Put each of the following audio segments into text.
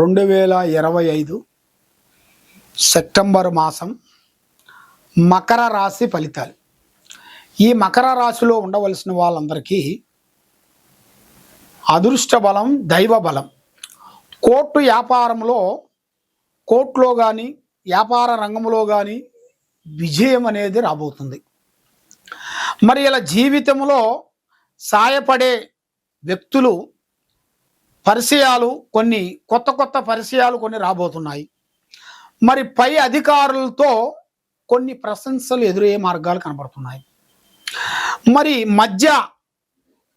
రెండు వేల ఇరవై ఐదు సెప్టెంబర్ మాసం మకర రాశి ఫలితాలు. ఈ మకర రాశిలో ఉండవలసిన వాళ్ళందరికీ అదృష్ట బలం దైవ బలం కోర్టు వ్యాపారంలో కోర్టులో కానీ వ్యాపార రంగంలో కానీ విజయం అనేది రాబోతుంది. మరి ఇలా జీవితంలో సాయపడే వ్యక్తులు పరిచయాలు కొన్ని కొత్త కొత్త పరిచయాలు కొన్ని రాబోతున్నాయి. మరి పై అధికారులతో కొన్ని ప్రశంసలు ఎదురయ్యే మార్గాలు కనబడుతున్నాయి. మరి మధ్య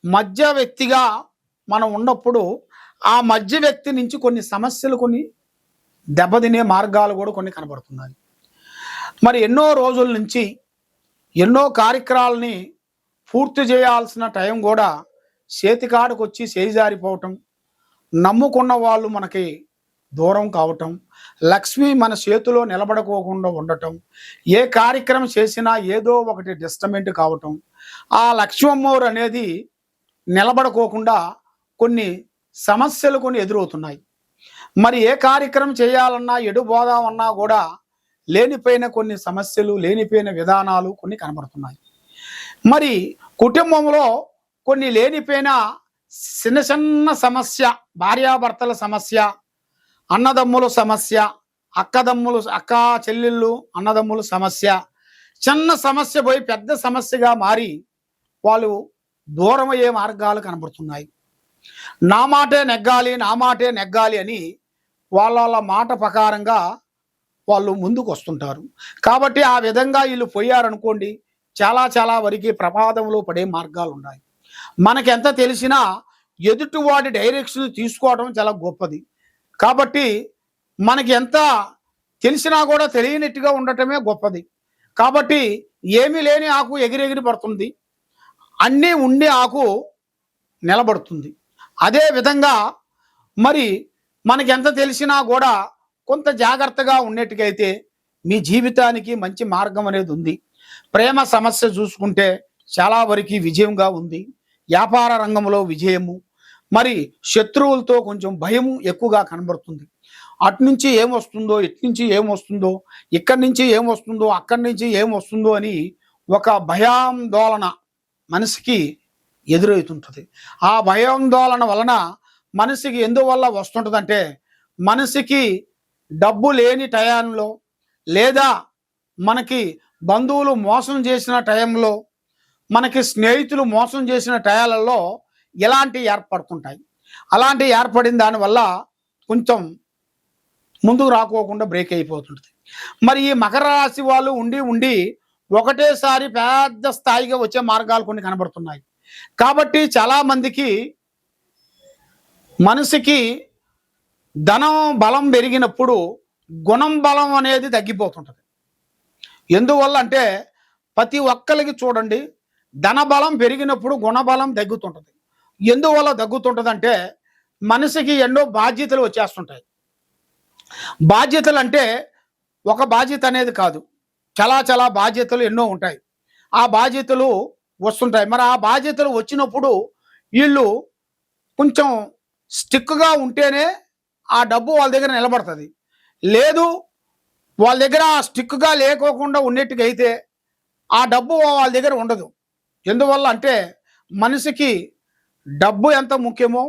మధ్య వ్యక్తిగా మనం ఉన్నప్పుడు ఆ మధ్య వ్యక్తి నుంచి కొన్ని సమస్యలు కొన్ని దెబ్బతినే మార్గాలు కూడా కొన్ని కనబడుతున్నాయి. మరి ఎన్నో రోజుల నుంచి ఎన్నో కార్యక్రమాలని పూర్తి చేయాల్సిన టైం కూడా చేతికాడకు వచ్చి చేజారిపోవటం నమ్ముకున్న వాళ్ళు మనకి దూరం కావటం లక్ష్మి మన చేతిలో నిలబడుకోకుండా ఉండటం ఏ కార్యక్రమం చేసినా ఏదో ఒకటి డిస్టమెంట్ కావటం ఆ లక్ష్మమ్మోరు అనేది నిలబడుకోకుండా కొన్ని సమస్యలు కొన్ని ఎదురవుతున్నాయి. మరి ఏ కార్యక్రమం చేయాలన్నా ఎటు పోదామన్నా కూడా లేనిపోయిన కొన్ని సమస్యలు లేనిపోయిన విధానాలు కొన్ని కనబడుతున్నాయి. మరి కుటుంబంలో కొన్ని లేనిపోయిన చిన్న చిన్న సమస్య భార్యాభర్తల సమస్య అన్నదమ్ముల సమస్య అక్కదమ్ములు అక్క చెల్లెళ్ళు అన్నదమ్ముల సమస్య. చిన్న సమస్య పోయి పెద్ద సమస్యగా మారి వాళ్ళు దూరం అయ్యే మార్గాలు కనబడుతున్నాయి. నా మాటే నెగ్గాలి నా మాటే నెగ్గాలి అని వాళ్ళ వాళ్ళ మాట ప్రకారంగా వాళ్ళు ముందుకు వస్తుంటారు కాబట్టి ఆ విధంగా వీళ్ళు పోయారనుకోండి చాలా చాలా వరకు ప్రమాదంలో పడే మార్గాలు ఉన్నాయి మనకు ఎంత తెలిసినా ఎదుటివాడి డైరెక్షన్ తీసుకోవడం చాలా గొప్పది. కాబట్టి మనకి ఎంత తెలిసినా కూడా తెలియనట్టుగా ఉండటమే గొప్పది. కాబట్టి ఏమీ లేని ఆకు ఎగిరెగిరి పడుతుంది. అన్నీ ఉండే ఆకు నిలబడుతుంది. అదే విధంగా మరి మనకి ఎంత తెలిసినా కూడా కొంత జాగ్రత్తగా ఉండేట్టుకైతే మీ జీవితానికి మంచి మార్గం అనేది ఉంది. ప్రేమ సమస్య చూసుకుంటే చాలా వరకు విజయంగా ఉంది. వ్యాపార రంగంలో విజయము. మరి శత్రువులతో కొంచెం భయం ఎక్కువగా కనబడుతుంది. అటు నుంచి ఏం వస్తుందో ఇటు నుంచి ఏం వస్తుందో ఇక్కడి నుంచి ఏం వస్తుందో అక్కడి నుంచి ఏం వస్తుందో అని ఒక భయాందోళన మనిషికి ఎదురవుతుంటుంది. ఆ భయాందోళన వలన మనిషికి ఎందువల్ల వస్తుంటుందంటే మనిషికి డబ్బు లేని టయాల్లో లేదా మనకి బంధువులు మోసం చేసిన టైంలో మనకి స్నేహితులు మోసం చేసిన టయాలలో ఎలాంటి ఏర్పడుతుంటాయి. అలాంటి ఏర్పడిన దానివల్ల కొంచెం ముందుకు రాకోకుండా బ్రేక్ అయిపోతుంటుంది. మరి ఈ మకర రాశి వాళ్ళు ఉండి ఉండి ఒకటేసారి పెద్ద స్థాయిగా వచ్చే మార్గాలు కొన్ని కనబడుతున్నాయి. కాబట్టి చాలా మందికి మనసుకి ధనం బలం పెరిగినప్పుడు గుణం బలం అనేది తగ్గిపోతుంటుంది. ఎందువల్ల అంటే ప్రతి ఒక్కరికి చూడండి ధనబలం పెరిగినప్పుడు గుణబలం తగ్గుతుంటుంది. ఎందువల్ల తగ్గుతుంటుంది అంటే మనిషికి ఎన్నో బాధ్యతలు వచ్చేస్తుంటాయి. బాధ్యతలు అంటే ఒక బాధ్యత అనేది కాదు. చాలా చాలా బాధ్యతలు ఎన్నో ఉంటాయి. ఆ బాధ్యతలు వస్తుంటాయి. మరి ఆ బాధ్యతలు వచ్చినప్పుడు వీళ్ళు కొంచెం స్టిక్గా ఉంటేనే ఆ డబ్బు వాళ్ళ దగ్గర నిలబడుతుంది. లేదు వాళ్ళ దగ్గర ఆ స్టిక్గా లేకోకుండా ఉన్నట్టుగా అయితే ఆ డబ్బు వాళ్ళ దగ్గర ఉండదు. ఎందువల్ల అంటే మనిషికి డబ్బు ఎంత ముఖ్యమో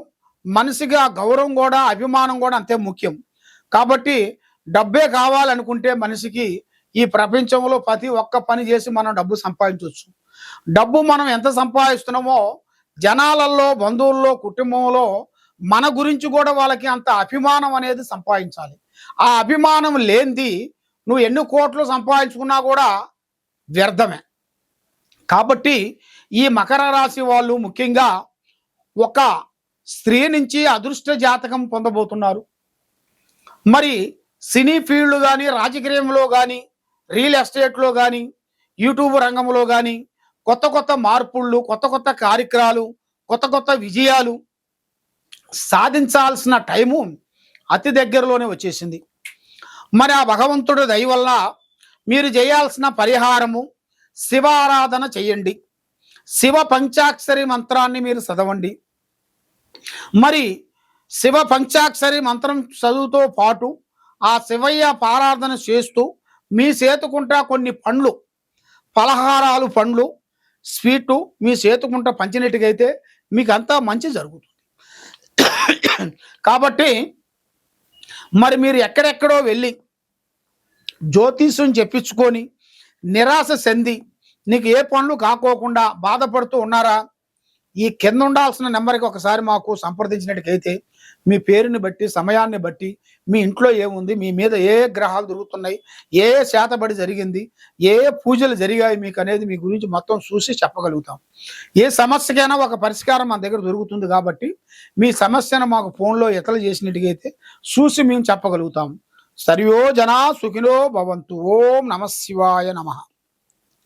మనిషిగా గౌరవం కూడా అభిమానం కూడా అంతే ముఖ్యం. కాబట్టి డబ్బే కావాలనుకుంటే మనిషికి ఈ ప్రపంచంలో ప్రతి ఒక్క పని చేసి మనం డబ్బు సంపాదించవచ్చు. డబ్బు మనం ఎంత సంపాదిస్తున్నామో జనాలలో బంధువుల్లో కుటుంబంలో మన గురించి కూడా వాళ్ళకి అంత అభిమానం అనేది సంపాదించాలి. ఆ అభిమానం లేనిది నువ్వు ఎన్ని కోట్లు సంపాదించుకున్నా కూడా వ్యర్థమే. కాబట్టి ఈ మకర రాశి వాళ్ళు ముఖ్యంగా ఒక స్త్రీ నుంచి అదృష్ట జాతకం పొందబోతున్నారు. మరి సినీ ఫీల్డ్ కానీ రాజకీయంలో కానీ రియల్ ఎస్టేట్లో కానీ యూట్యూబ్ రంగంలో కానీ కొత్త కొత్త మార్పుళ్ళు కొత్త కొత్త కార్యక్రమాలు కొత్త కొత్త విజయాలు సాధించాల్సిన టైము అతి దగ్గరలోనే వచ్చేసింది. మరి ఆ భగవంతుడు దయ వల్ల మీరు చేయాల్సిన పరిహారము శివ ఆరాధన చేయండి. శివ పంచాక్షరి మంత్రాన్ని మీరు చదవండి. మరి శివ పంచాక్షరి మంత్రం చదువుతో పాటు ఆ శివయ్య పారాధన చేస్తూ మీ చేతుకుంటా కొన్ని పండ్లు పలహారాలు పండ్లు స్వీటు మీ చేతుకుంటా పంచినట్టుగైతే మీకు అంతా మంచి జరుగుతుంది. కాబట్టి మరి మీరు ఎక్కడెక్కడో వెళ్ళి జ్యోతిష్యం చెప్పించుకొని నిరాశ చెంది నీకు ఏ పనులు కాకోకుండా బాధపడుతూ ఉన్నారా? ఈ కింద ఉండాల్సిన నెంబర్కి ఒకసారి మాకు సంప్రదించినట్టుకైతే మీ పేరుని బట్టి సమయాన్ని బట్టి మీ ఇంట్లో ఏముంది మీ మీద ఏ గ్రహాలు దొరుకుతున్నాయి ఏ శాతబడి జరిగింది ఏ పూజలు జరిగాయి మీకు అనేది మీ గురించి మొత్తం చూసి చెప్పగలుగుతాం. ఏ సమస్యకైనా ఒక పరిష్కారం మన దగ్గర దొరుకుతుంది కాబట్టి మీ సమస్యను మాకు ఫోన్లో ఎతలు చేసినట్టుగైతే చూసి మేము చెప్పగలుగుతాం. సర్వో జనా సుఖినో భవంతు. ఓం నమ శివాయ నమః.